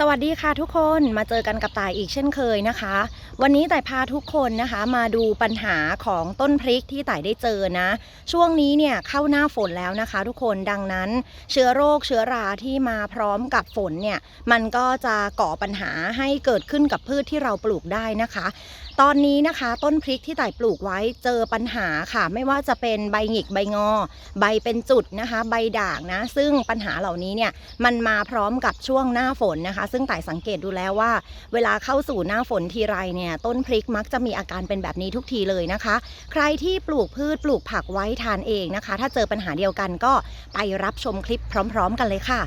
สวัสดีค่ะทุกคนมาเจอกันกับตายอีกเช่นเคยนะคะ วันนี้ต่ายพาทุกคนนะคะมาดูปัญหาของต้นพริกที่ต่ายได้เจอนะ ช่วงนี้เนี่ยเข้าหน้าฝนแล้วนะคะ ทุกคนดังนั้น เชื้อโรคเชื้อราที่มาพร้อมกับฝนเนี่ยมันก็จะก่อปัญหาให้เกิดขึ้นกับพืชที่เราปลูกได้นะคะ ตอนนี้นะคะต้นพริกที่ต่ายปลูกไว้เจอปัญหาค่ะ ไม่ว่าจะเป็นใบหงิกใบงอ ใบเป็นจุดนะคะ ใบด่างนะ ซึ่งปัญหาเหล่านี้เนี่ยมันมาพร้อมกับช่วงหน้าฝนนะคะ ซึ่งต่ายสังเกตดูแล้วว่า เวลาเข้าสู่หน้าฝนทีไรเนี่ยต้นพริกมักจะมีอาการเป็นแบบนี้ทุกทีเลยนะคะ ใครที่ปลูกพืชปลูกผักไว้ทานเองนะคะ ถ้าเจอปัญหาเดียวกันก็ไปรับชมคลิปพร้อม ๆ กันเลยค่ะ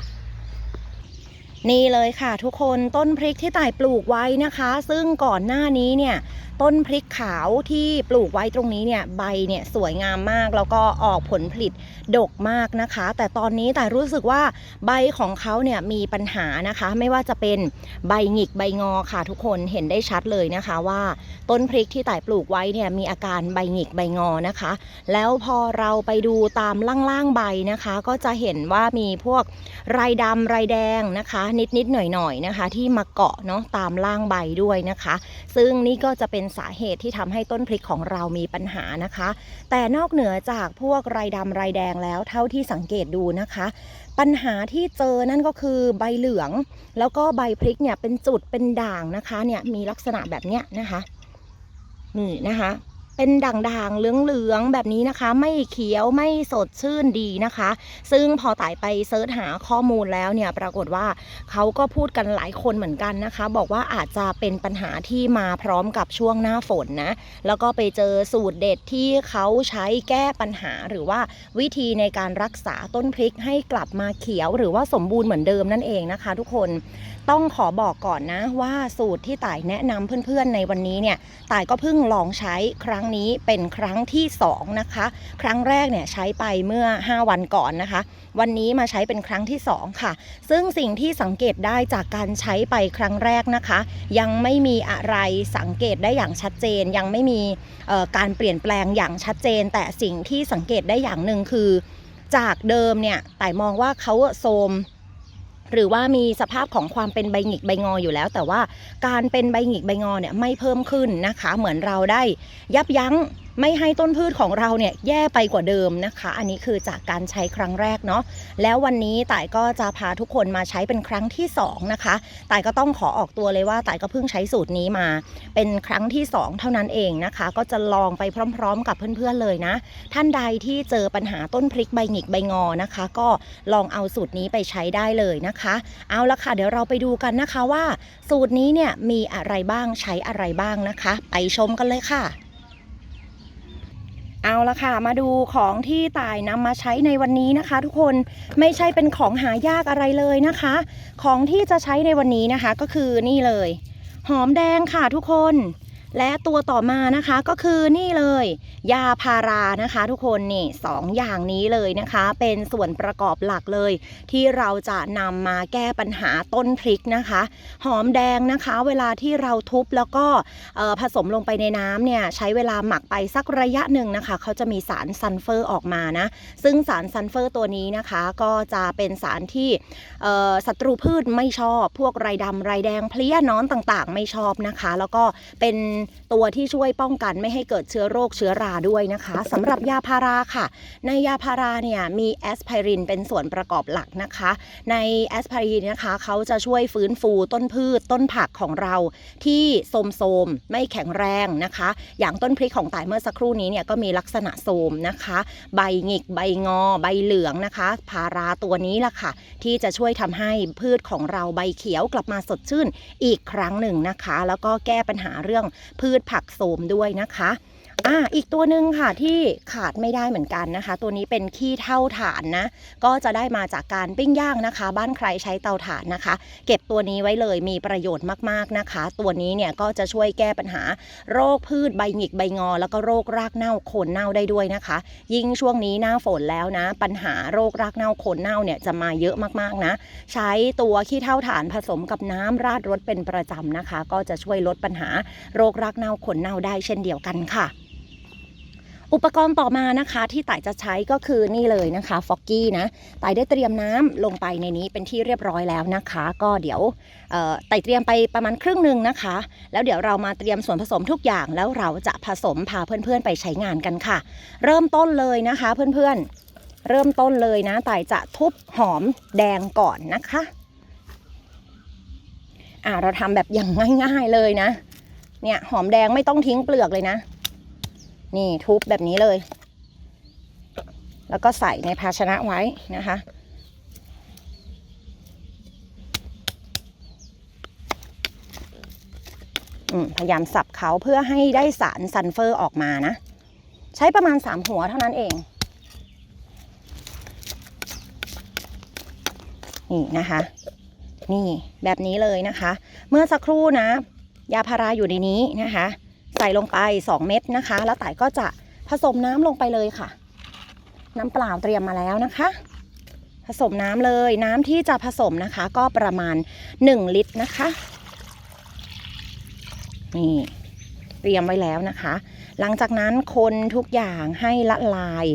นี่เลยค่ะทุกคนต้นพริกที่ต่ายปลูกไว้นะคะ ซึ่งก่อนหน้านี้เนี่ย ต้นพริกขาวที่ปลูกไว้ตรงนี้เนี่ยใบเนี่ยสวยงามมาก แล้วก็ออกผลผลิตดกมากนะคะ แต่ตอนนี้แต่รู้สึกว่าใบของเขาเนี่ยมีปัญหานะคะ ไม่ว่าจะเป็นใบหงิกใบงอค่ะทุกคนเห็นได้ชัดเลยนะคะว่าต้นพริกที่แต่ปลูกไว้เนี่ยมีอาการใบหงิกใบงอนะคะ แล้วพอเราไปดูตามล่างๆใบนะคะ ก็จะเห็นว่ามีพวกไรดำรแดงนะคะ นิดๆหน่อยๆนะคะ ที่มาเกาะเนาะตามล่างใบด้วยนะคะ ซึ่งนี่ก็จะเป็นสาเหตุที่ทำให้ต้นพริกของเรามีปัญหานะคะ แต่นอกเหนือจากพวกรายดำรแดงแล้วเท่าที่สังเกตดูนะคะ ปัญหาที่เจอนั่นก็คือใบเหลือง แล้วก็ใบพริกเนี่ยเป็นจุดเป็นด่างนะคะเนี่ยมีลักษณะแบบเนี้ยนะคะนี่นะคะ เป็นด่างๆเหลืองๆแบบนี้นะคะ ไม่เขียวไม่สดชื่นดีนะคะ ซึ่งพอต่ายไปเซิร์ชหาข้อมูลแล้วเนี่ยปรากฏว่าเขาก็พูดกันหลายคนเหมือนกันนะคะ บอกว่าอาจจะเป็นปัญหาที่มาพร้อมกับช่วงหน้าฝนนะแล้วก็ไปเจอสูตรเด็ดที่เขาใช้แก้ปัญหาหรือว่าวิธีในการรักษาต้นพริกให้กลับมาเขียวหรือว่าสมบูรณ์เหมือนเดิมนั่นเองนะคะ ทุกคนต้องขอบอกก่อนนะว่าสูตรที่ต่ายแนะนำเพื่อนๆในวันนี้เนี่ยต่ายก็เพิ่งลองใช้ครั้งนี้เป็นครั้งที่สองนะคะ ครั้งแรกเนี่ยใช้ไปเมื่อ 5 วันก่อนนะคะ วันนี้มาใช้เป็นครั้งที่ 2 ค่ะ ซึ่งสิ่งที่สังเกตได้จากการใช้ไปครั้งแรกนะคะ ยังไม่มีอะไรสังเกตได้อย่างชัดเจน ยังไม่มีการเปลี่ยนแปลงอย่างชัดเจน แต่สิ่งที่สังเกตได้อย่างหนึ่งคือ จากเดิมเนี่ยแต่มองว่าเขาโทม หรือว่ามีสภาพของความเป็นใบหงิกใบงออยู่แล้ว แต่ว่าการเป็นใบหงิกใบงอเนี่ยไม่เพิ่มขึ้นนะคะ เหมือนเราได้ยับยั้ง ไม่ให้ต้นพืชของเราเนี่ยแย่ไปกว่าเดิมนะคะ อันนี้คือจากการใช้ครั้งแรกเนาะแล้ววันนี้ต่ายก็จะพาทุกคนมาใช้เป็นครั้งที่สองนะคะต่ายก็ต้องขอออกตัวเลยว่าต่ายก็เพิ่งใช้สูตรนี้มา เป็นครั้งที่สองเท่านั้นเองนะคะ ก็จะลองไปพร้อม ๆ กับเพื่อนๆเลยนะ ท่านใดที่เจอปัญหาต้นพริกใบหงิกใบงอนะคะ ก็ลองเอาสูตรนี้ไปใช้ได้เลยนะคะ เอาละค่ะเดี๋ยวเราไปดูกันนะคะว่า สูตรนี้เนี่ยมีอะไรบ้างใช้อะไรบ้างนะคะ ไปชมกันเลยค่ะ เอาละค่ะ มาดูของที่ต่ายนำมาใช้ในวันนี้นะคะ ทุกคนไม่ใช่เป็นของหายากอะไรเลยนะคะ ของที่จะใช้ในวันนี้นะคะ ก็คือนี่เลย หอมแดงค่ะทุกคน และตัวต่อมานะคะก็คือนี่เลย ยาพารานะคะ ทุกคนนี่สองอย่างนี้เลยนะคะ เป็นส่วนประกอบหลักเลย ที่เราจะนำมาแก้ปัญหาต้นพริกนะคะ หอมแดงนะคะ เวลาที่เราทุบแล้วก็ผสมลงไปในน้ำเนี่ยใช้เวลาหมักไปสักระยะหนึ่งนะคะ เขาจะมีสารซัลเฟอร์ออกมานะ ซึ่งสารซัลเฟอร์ตัวนี้นะคะก็จะเป็นสารที่ศัตรูพืชไม่ชอบ พวกไรดำไรแดงเพลี้ยน้อนต่างๆ ไม่ชอบนะคะ แล้วก็เป็นตัวที่ช่วยป้องกันไม่ให้เกิดเชื้อโรคเชื้อราด้วยนะคะสำหรับยาพาราค่ะ ในยาพาราเนี่ยมีแอสไพรินเป็นส่วนประกอบหลักนะคะ ในแอสไพรินนะคะเขาจะช่วยฟื้นฟูต้นพืชต้นผักของเราที่โทรมๆไม่แข็งแรงนะคะ อย่างต้นพริกของตายเมื่อสักครู่นี้เนี่ยก็มีลักษณะโทรมนะคะ ใบหงิกใบงอ ใบเหลืองนะคะ พาราตัวนี้ล่ะค่ะ ที่จะช่วยทำให้พืชของเราใบเขียวกลับมาสดชื่นอีกครั้งหนึ่งนะคะ แล้วก็แก้ปัญหาเรื่องพืชผักโสมด้วยนะคะ อ่าอีกตัวหนึ่งค่ะที่ขาดไม่ได้เหมือนกันนะคะ ตัวนี้เป็นขี้เท่าฐานนะ ก็จะได้มาจากการปิ้งย่างนะคะ บ้านใครใช้เตาถ่านนะคะ เก็บตัวนี้ไว้เลยมีประโยชน์มากๆนะคะ ตัวนี้เนี่ยก็จะช่วยแก้ปัญหา โรคพืชใบหงิกใบงอ แล้วก็โรครากเน่าโคนเน่าได้ด้วยนะคะ ยิ่งช่วงนี้หน้าฝนแล้วนะ ปัญหาโรครากเน่าโคนเน่าเนี่ยจะมาเยอะมากๆนะ ใช้ตัวขี้เท่าฐานผสมกับน้ำราดรถเป็นประจำนะคะ ก็จะช่วยลดปัญหาโรครากเน่าโคนเน่าได้เช่นเดียวกันค่ะ อุปกรณ์ต่อมานะคะที่ต่ายจะใช้ก็คือนี่เลยนะคะฟอกกี้นะต่ายได้เตรียมน้ำลงไปในนี้เป็นที่เรียบร้อยแล้วนะคะ ก็เดี๋ยวต่ายเตรียมไปประมาณครึ่งหนึ่งนะคะ แล้วเดี๋ยวเรามาเตรียมส่วนผสมทุกอย่างแล้วเราจะผสมพาเพื่อนๆไปใช้งานกันค่ะ เริ่มต้นเลยนะคะเพื่อนๆ เริ่มต้นเลยนะต่ายจะทุบหอมแดงก่อนนะคะอ่าเราทำแบบอย่างง่าย ๆเลยนะ เนี่ยหอมแดงไม่ต้องทิ้งเปลือกเลยนะ นี่ทุบแบบนี้เลย แล้วก็ใส่ในภาชนะไว้นะคะ พยายามสับเขาเพื่อให้ได้สารซัลเฟอร์ออกมานะ ใช้ประมาณ 3 หัวเท่านั้นเอง นี่นะคะ นี่แบบนี้เลยนะคะ เมื่อสักครู่นะ ยาพาราอยู่ในนี้นะคะ ใส่ลงไป 2 เม็ดนะคะ แล้วไต่ก็จะผสมน้ำลงไปเลยค่ะ น้ำเปล่าเตรียมมาแล้วนะคะ ผสมน้ำเลยน้ำที่จะผสมนะคะ ก็ประมาณ 1 ลิตรนะคะนี่เตรียมไว้แล้วนะคะ หลังจากนั้นคนทุกอย่างให้ละลาย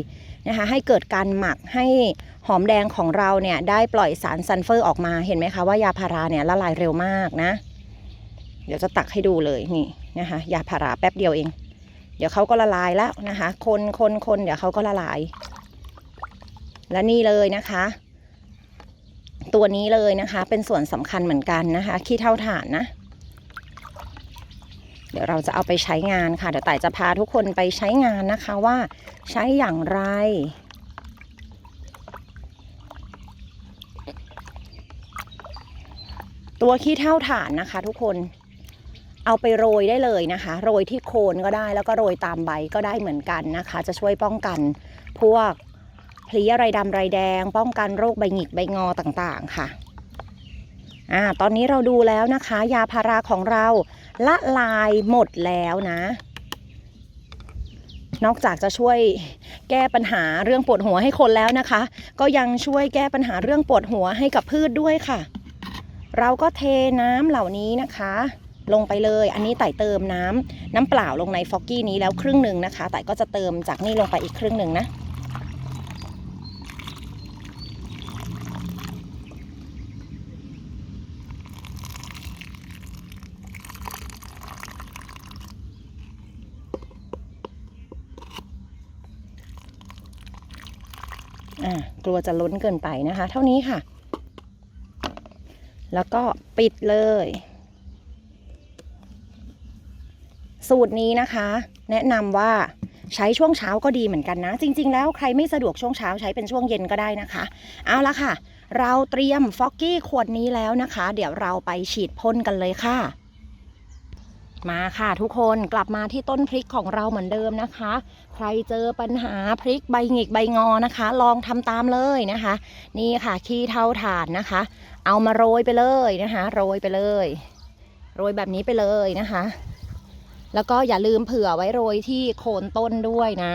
นะคะ ให้เกิดการหมักให้หอมแดงของเราเนี่ยได้ปล่อยสารซัลเฟอร์ออกมาเห็นไหมคะว่ายาพาราเนี่ยละลายเร็วมากนะ เดี๋ยวจะตักให้ดูเลยนี่ นะคะยาพาราแป๊บเดียวเอง เดี๋ยวเขาก็ละลายแล้วนะคะ คนคนคนเดี๋ยวเขาก็ละลาย และนี่เลยนะคะ ตัวนี้เลยนะคะ เป็นส่วนสำคัญเหมือนกันนะคะขี้เท่าถ่านนะ เดี๋ยวเราจะเอาไปใช้งานค่ะ เดี๋ยวต่ายจะพาทุกคนไปใช้งานนะคะว่าใช้อย่างไรตัวขี้เท่าถ่านนะคะทุกคน เอาไปโรยได้เลยนะคะ โรยที่โคนก็ได้แล้วก็โรยตามใบก็ได้เหมือนกันนะคะ จะช่วยป้องกันพวกเพลี้ยไรดำไรแดง ป้องกันโรคใบหงิกใบงอต่างๆค่ะอ่าตอนนี้เราดูแล้วนะคะ ยาพาราของเราละลายหมดแล้วนะ นอกจากจะช่วยแก้ปัญหาเรื่องปวดหัวให้คนแล้วนะคะ ก็ยังช่วยแก้ปัญหาเรื่องปวดหัวให้กับพืชด้วยค่ะ เราก็เทน้ำเหล่านี้นะคะ ลงไปเลย อันนี้ไต่เติมน้ำน้ำเปล่าลงในฟอกกี้นี้แล้วครึ่งหนึ่งนะคะไต่ก็จะเติมจากนี่ลงไปอีกครึ่งหนึ่งนะอ่ากลัวจะล้นเกินไปนะคะ เท่านี้ค่ะ แล้วก็ปิดเลย สูตรนี้นะคะ แนะนำว่าใช้ช่วงเช้าก็ดีเหมือนกันนะ จริง ๆ แล้วใครไม่สะดวกช่วงเช้าใช้เป็นช่วงเย็นก็ได้นะคะ เอาละค่ะ เราเตรียมฟอกกี้ขวดนี้แล้วนะคะ เดี๋ยวเราไปฉีดพ่นกันเลยค่ะ มาค่ะทุกคนกลับมาที่ต้นพริกของเราเหมือนเดิมนะคะ ใครเจอปัญหาพริกใบหงิกใบงอนะคะ ลองทำตามเลยนะคะ นี่ค่ะขี้เท่าถ่านนะคะ เอามาโรยไปเลยนะคะ โรยไปเลย โรยแบบนี้ไปเลยนะคะ แล้วก็อย่าลืมเผื่อไว้โรยที่โคนต้นด้วยนะ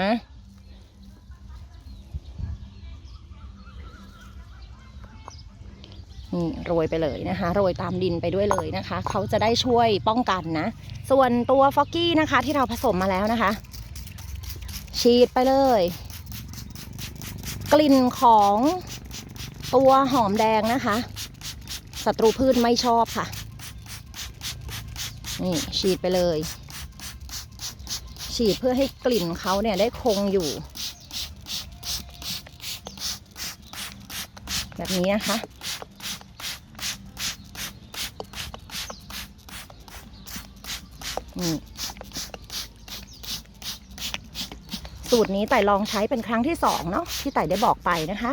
นี่โรยไปเลยนะคะ โรยตามดินไปด้วยเลยนะคะ เขาจะได้ช่วยป้องกันนะ ส่วนตัวฟอกกี้นะคะที่เราผสมมาแล้วนะคะ ฉีดไปเลย กลิ่นของตัวหอมแดงนะคะศัตรูพืชไม่ชอบค่ะ นี่ฉีดไปเลย ฉีดเพื่อให้กลิ่นเขาเนี่ยได้คงอยู่ แบบนี้นะคะ นี่สูตรนี้ไต่ลองใช้เป็นครั้งที่สองเนาะที่ไต่ได้บอกไปนะคะ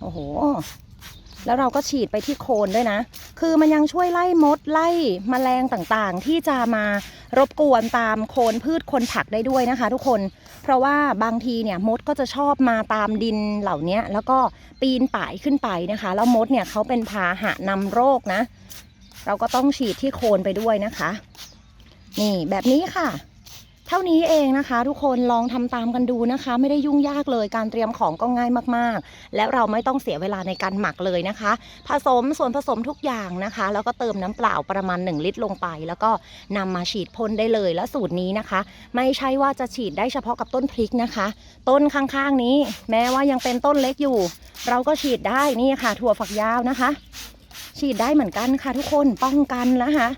โอ้โห แล้วเราก็ฉีดไปที่โคนด้วยนะ คือมันยังช่วยไล่มดไล่มแมลงต่างๆ ที่จะมารบกวนตามโคนพืชคนผักได้ด้วยนะคะ ทุกคน เพราะว่าบางทีเนี่ยมดก็จะชอบมาตามดินเหล่านี้แล้วก็ปีนป่ายขึ้นไปนะคะ แล้วมดเนี่ยเขาเป็นพาหะนำโรคนะ เราก็ต้องฉีดที่โคนไปด้วยนะคะ นี่แบบนี้ค่ะ ท่านี้เองนะคะ ทุกคนลองทำตามกันดูนะคะ ไม่ได้ยุ่งยากเลยการเตรียมของก็ง่ายมากๆ และเราไม่ต้องเสียเวลาในการหมักเลยนะคะ ผสมส่วนผสมทุกอย่างนะคะ แล้วก็เติมน้ำเปล่าประมาณ 1 ลิตรลงไป แล้วก็นำมาฉีดพ่นได้เลยและสูตรนี้นะคะ ไม่ใช่ว่าจะฉีดได้เฉพาะกับต้นพริกนะคะ ต้นข้างๆนี้ แม้ว่ายังเป็นต้นเล็กอยู่ เราก็ฉีดได้นี่ค่ะ ถั่วฝักยาวนะคะ ฉีดได้เหมือนกันค่ะทุกคนป้องกันนะคะ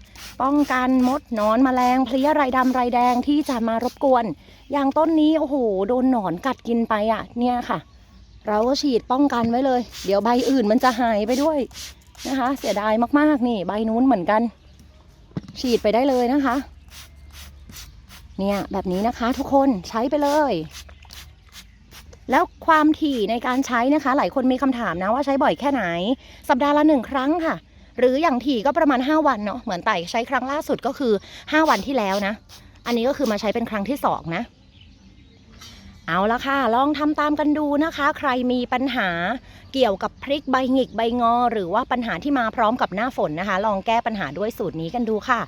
ป้องกันมดหนอนแมลงเพลี้ยไรดำไรแดงที่จะมารบกวน อย่างต้นนี้โอ้โหโดนหนอนกัดกินไปอะเนี่ยค่ะ เราก็ฉีดป้องกันไว้เลย เดี๋ยวใบอื่นมันจะหายไปด้วยนะคะ เสียดายมากๆนี่ใบนู้นเหมือนกัน ฉีดไปได้เลยนะคะ เนี่ยแบบนี้นะคะทุกคนใช้ไปเลยแล้วความถี่ในการใช้นะคะ หลายคนมีคำถามนะว่าใช้บ่อยแค่ไหน สัปดาห์ละหนึ่งครั้งค่ะ หรืออย่างถี่ก็ประมาณ 5 วันเนาะเหมือนไต่ใช้ครั้งล่าสุดก็คือ 5 วันที่แล้วนะ อันนี้ก็คือมาใช้เป็นครั้งที่ 2 นะ เอาละค่ะ ลองทำตามกันดูนะคะ ใครมีปัญหาเกี่ยวกับพริกใบหงิกใบงอ หรือว่าปัญหาที่มาพร้อมกับหน้าฝนนะคะ ลองแก้ปัญหาด้วยสูตรนี้กันดูค่ะ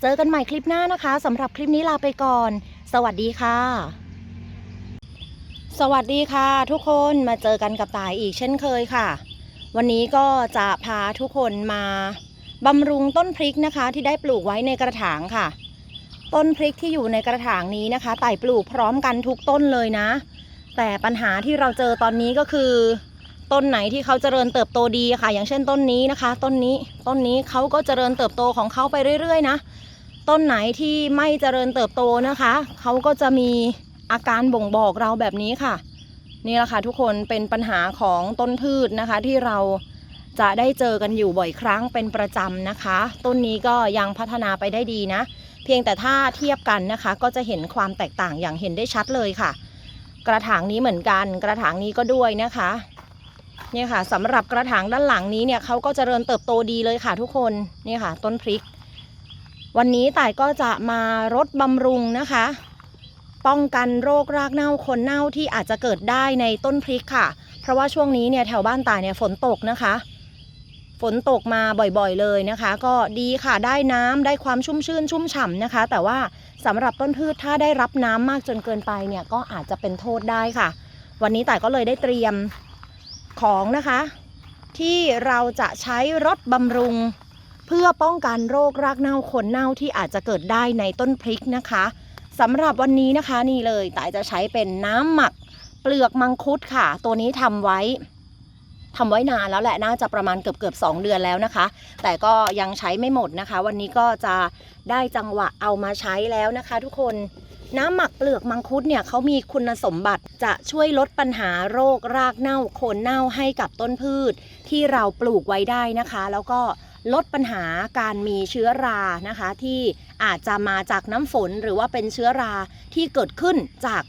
เจอกันใหม่คลิปหน้านะคะสำหรับคลิปนี้ลาไปก่อน สวัสดีค่ะสวัสดีค่ะ ทุกคนมาเจอกันกับตายอีกเช่นเคยค่ะ วันนี้ก็จะพาทุกคนมาบำรุงต้นพริกนะคะ ที่ได้ปลูกไว้ในกระถางค่ะ ต้นพริกที่อยู่ในกระถางนี้นะคะไต่ปลูกพร้อมกันทุกต้นเลยนะ แต่ปัญหาที่เราเจอตอนนี้ก็คือ ต้นไหนที่เขาเจริญเติบโตดีค่ะ อย่างเช่นต้นนี้นะคะ ต้นนี้ต้นนี้เขาก็เจริญเติบโตของเขาไปเรื่อย ๆ นะ ต้นไหนที่ไม่เจริญเติบโตนะคะเขาก็จะมีอาการบ่งบอกเราแบบนี้ค่ะ นี่แหละค่ะทุกคนเป็นปัญหาของต้นพืชนะคะ ที่เราจะได้เจอกันอยู่บ่อยครั้งเป็นประจำนะคะ ต้นนี้ก็ยังพัฒนาไปได้ดีนะ เพียงแต่ถ้าเทียบกันนะคะ ก็จะเห็นความแตกต่างอย่างเห็นได้ชัดเลยค่ะ กระถางนี้เหมือนกัน กระถางนี้ก็ด้วยนะคะเนี่ยค่ะสำหรับกระถางด้านหลังนี้เนี่ยเขาก็จเจริญเติบโตดีเลยค่ะทุกคนนี่ค่ะ ต้นพริก วันนี้ต่ายก็จะมารดบำรุงนะคะ ป้องกันโรครากเน่าคนเน่าที่อาจจะเกิดได้ในต้นพริกค่ะ เพราะว่าช่วงนี้เนี่ยแถวบ้านตายเนี่ยฝนตกนะคะ ฝนตกมาบ่อยๆเลยนะคะ ก็ดีค่ะได้น้ำได้ความชุ่มชื่นชุ่มฉ่ำนะคะ แต่ว่าสำหรับต้นพืชถ้าได้รับน้ำมากจนเกินไปเนี่ยก็อาจจะเป็นโทษได้ค่ะ วันนี้แต่ายก็เลยได้เตรียมของนะคะ ที่เราจะใช้รถบำรุง เพื่อป้องกันโรครากเน่าคนเน่าที่อาจจะเกิดได้ในต้นพริกนะคะ สำหรับวันนี้นะคะนี่เลยแต่ายจะใช้เป็นน้ำหมักเปลือกมังคุดค่ะ ตัวนี้ทำไว้ทำไว้นานแล้วแหละน่าจะประมาณเกือบเกือบสองเดือนแล้วนะคะ แต่ก็ยังใช้ไม่หมดนะคะ วันนี้ก็จะได้จังหวะเอามาใช้แล้วนะคะ ทุกคนน้ำหมักเปลือกมังคุดเนี่ยเขามีคุณสมบัติจะช่วยลดปัญหาโรครากเน่าโคนเน่าให้กับต้นพืช ที่เราปลูกไว้ได้นะคะ แล้วก็ ลดปัญหาการมีเชื้อรานะคะที่อาจจะมาจากน้ำฝนหรือว่าเป็นเชื้อราที่เกิดขึ้นจาก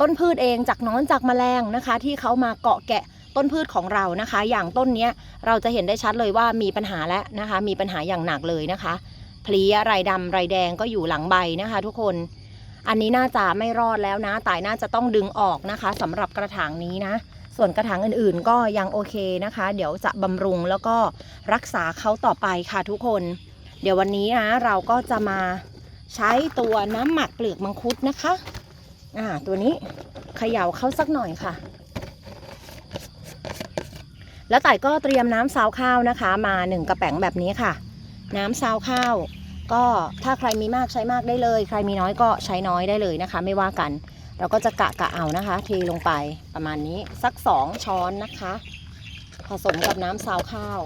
ต้นพืชเองจากหนอนจากแมลงนะคะ ที่เขามาเกาะแกะต้นพืชของเรานะคะ อย่างต้นนี้เราจะเห็นได้ชัดเลยว่ามีปัญหาแล้วนะคะ มีปัญหาอย่างหนักเลยนะคะพลีไรดำไรแดงก็อยู่หลังใบนะคะ ทุกคน อันนี้น่าจะไม่รอดแล้วนะตายน่าจะต้องดึงออกนะคะสำหรับกระถางนี้นะ ส่วนกระถางอื่นๆ ก็ยังโอเคนะคะ เดี๋ยวจะบำรุงแล้วก็รักษาเขาต่อไปค่ะทุกคน เดี๋ยววันนี้นะเราก็จะมาใช้ตัวน้ำหมักเปลือกมังคุดนะคะอ่าตัวนี้เขย่าเข้าสักหน่อยค่ะ แล้วต่ก็เตรียมน้ำซาวข้าวนะคะ มาหนึ่งกระแป๋งแบบนี้ค่ะ น้ำซาวข้าว ก็ถ้าใครมีมากใช้มากได้เลย ใครมีน้อยก็ใช้น้อยได้เลยนะคะ ไม่ว่ากัน เราก็จะกะกะเอานะคะ เทลงไปประมาณนี้สักสองช้อนนะคะ ผสมกับน้ำซาวข้าว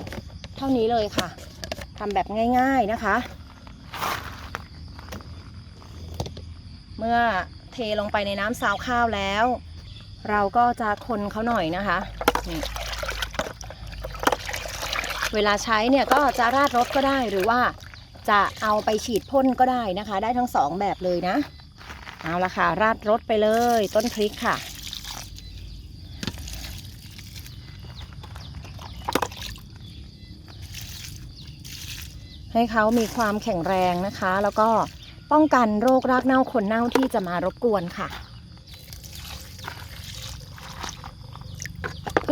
เท่านี้เลยค่ะทำแบบง่าย ๆนะคะ เมื่อเทลงไปในน้ำซาวข้าวแล้ว เราก็จะคนเขาหน่อยนะคะนี่เวลาใช้เนี่ยก็จะราดรถก็ได้หรือว่าจะเอาไปฉีดพ่นก็ได้นะคะ ได้ทั้งสองแบบเลยนะ เอาละค่ะ ราดรถไปเลยต้นพริกค่ะ ให้เขามีความแข็งแรงนะคะ แล้วก็ป้องกันโรครากเน่าคนเน่าที่จะมารบกวนค่ะ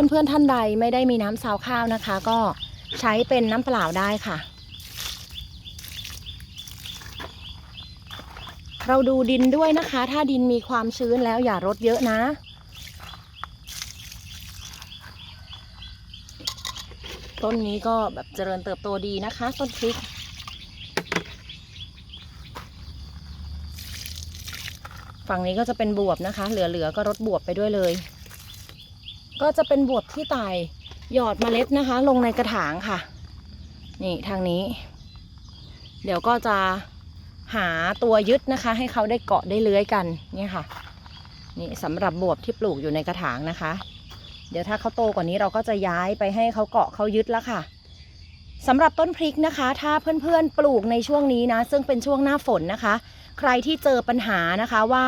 เพื่อนๆท่านใดไม่ได้มีน้ำซาวข้าวนะคะ ก็ใช้เป็นน้ำเปล่าได้ค่ะ เราดูดินด้วยนะคะ ถ้าดินมีความชื้นแล้วอย่ารดเยอะนะ ต้นนี้ก็แบบเจริญเติบโตดีนะคะ ต้นพริก ฝั่งนี้ก็จะเป็นบวบนะคะ เหลือๆก็รดบวบไปด้วยเลย ก็จะเป็นบวบที่ตายหยอดเมล็ดนะคะ ลงในกระถางค่ะ นี่ทางนี้ เดี๋ยวก็จะ หาตัวยึดนะคะ ให้เขาได้เกาะได้เลื้อยกันเนี่ยค่ะ นี่สำหรับบวบที่ปลูกอยู่ในกระถางนะคะ เดี๋ยวถ้าเขาโตกว่านี้เราก็จะย้ายไปให้เขาเกาะเขายึดแล้วค่ะสำหรับต้นพริกนะคะ ถ้าเพื่อนๆปลูกในช่วงนี้นะ ซึ่งเป็นช่วงหน้าฝนนะคะ ใครที่เจอปัญหานะคะว่า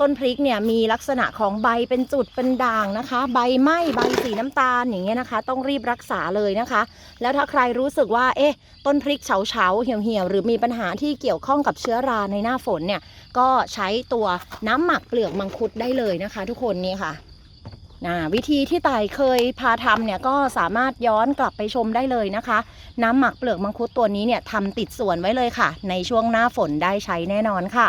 ต้นพริกเนี่ยมีลักษณะของใบเป็นจุดเป็นด่างนะคะ ใบไหม้ใบสีน้ำตาลอย่างเงี้ยนะคะ ต้องรีบรักษาเลยนะคะ แล้วถ้าใครรู้สึกว่าเอ๊ะต้นพริกเฉาเฉาเหี่ยวเหี่ยวหรือมีปัญหาที่เกี่ยวข้องกับเชื้อราในหน้าฝนเนี่ยก็ใช้ตัวน้ำหมักเปลือกมังคุดได้เลยนะคะ ทุกคนนี่ค่ะนะวิธีที่ไต่เคยพาทำเนี่ยก็สามารถย้อนกลับไปชมได้เลยนะคะ น้ำหมักเปลือกมังคุดตัวนี้เนี่ยทำติดสวนไว้เลยค่ะ ในช่วงหน้าฝนได้ใช้แน่นอนค่ะ